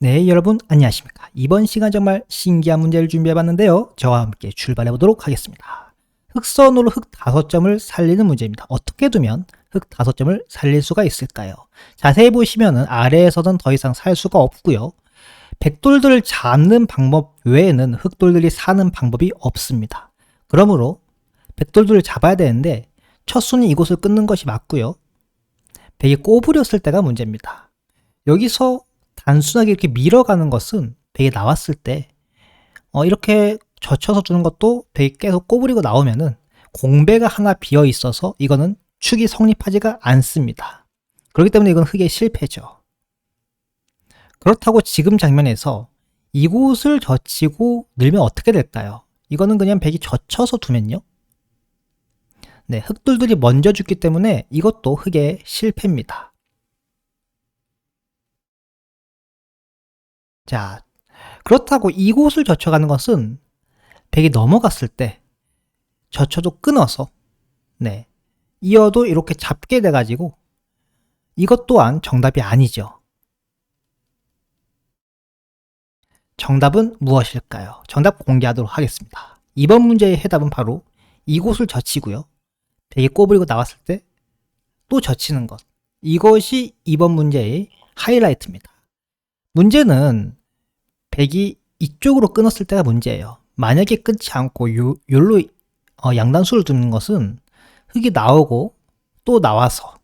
네, 여러분 안녕하십니까. 이번 시간 정말 신기한 문제를 준비해 봤는데요. 저와 함께 출발해 보도록 하겠습니다. 흑선으로 흑 5점을 살리는 문제입니다. 어떻게 두면 흑 5점을 살릴 수가 있을까요? 자세히 보시면은 아래에서는 더 이상 살 수가 없고요. 백돌들을 잡는 방법 외에는 흑돌들이 사는 방법이 없습니다. 그러므로 백돌들을 잡아야 되는데 첫 수는 이곳을 끊는 것이 맞고요. 백이 꼬부렸을 때가 문제입니다. 여기서 단순하게 이렇게 밀어가는 것은 백이 나왔을 때 어, 이렇게 젖혀서 주는 것도 백이 계속 꼬부리고 나오면은 공배가 하나 비어 있어서 이거는 축이 성립하지가 않습니다. 그렇기 때문에 이건 흑의 실패죠. 그렇다고 지금 장면에서 이곳을 젖히고 늘면 어떻게 될까요? 이거는 그냥 백이 젖혀서 두면요. 네, 흑돌들이 먼저 죽기 때문에 이것도 흑의 실패입니다. 자, 그렇다고 이곳을 젖혀가는 것은 백이 넘어갔을 때 젖혀도 끊어서 네, 이어도 이렇게 잡게 돼가지고 이것 또한 정답이 아니죠. 정답은 무엇일까요? 정답 공개하도록 하겠습니다. 이번 문제의 해답은 바로 이곳을 젖히고요. 백이 꼬부리고 나왔을 때 또 젖히는 것. 이것이 이번 문제의 하이라이트입니다. 문제는 백이 이쪽으로 끊었을 때가 문제예요. 만약에 끊지 않고 요, 요로 어, 양단수를 두는 것은 흙이 나오고 또 나와서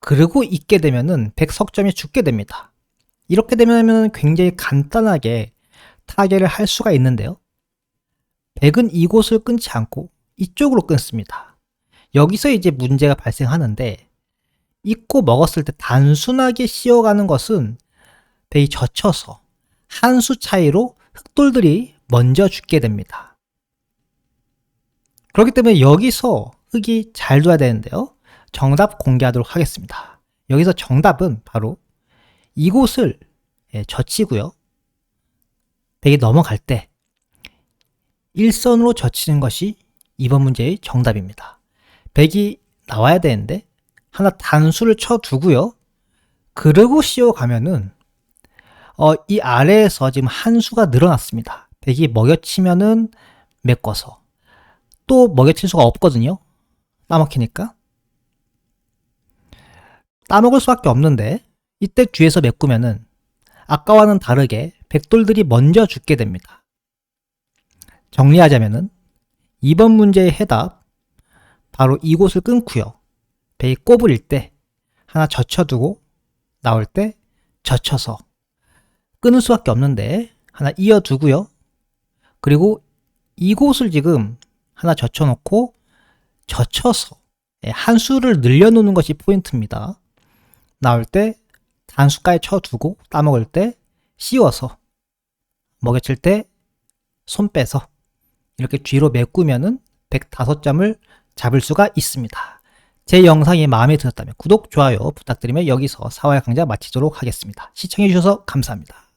그리고 있게 되면은 백석점이 죽게 됩니다. 이렇게 되면 굉장히 간단하게 타결을 할 수가 있는데요. 백은 이곳을 끊지 않고 이쪽으로 끊습니다. 여기서 이제 문제가 발생하는데 익고 먹었을 때 단순하게 씌어가는 것은 백이 젖혀서 한 수 차이로 흑돌들이 먼저 죽게 됩니다. 그렇기 때문에 여기서 흑이 잘 둬야 되는데요. 정답 공개하도록 하겠습니다. 여기서 정답은 바로 이곳을 예, 젖히고요. 백이 넘어갈 때 일선으로 젖히는 것이 이번 문제의 정답입니다. 100이 나와야 되는데 하나 단수를 쳐 두고요. 그러고 씌워 가면은 어, 이 아래에서 지금 한 수가 늘어났습니다. 100이 먹여치면은 메꿔서 또 먹여칠 수가 없거든요. 따먹히니까. 따먹을 수밖에 없는데 이때 뒤에서 메꾸면은 아까와는 다르게 백돌들이 먼저 죽게 됩니다. 정리하자면은 이번 문제의 해답 바로 이곳을 끊고요. 배이 꼬부릴 때 하나 젖혀두고 나올 때 젖혀서 끊을 수밖에 없는데 하나 이어두고요. 그리고 이곳을 지금 하나 젖혀놓고 젖혀서 예, 한 수를 늘려놓는 것이 포인트입니다. 나올 때 단수가에 쳐두고 따먹을 때 씌워서 먹여칠 때 손 빼서 이렇게 뒤로 메꾸면은 105점을 잡을 수가 있습니다. 제 영상이 마음에 드셨다면 구독, 좋아요 부탁드리며 여기서 사활 강좌 마치도록 하겠습니다. 시청해주셔서 감사합니다.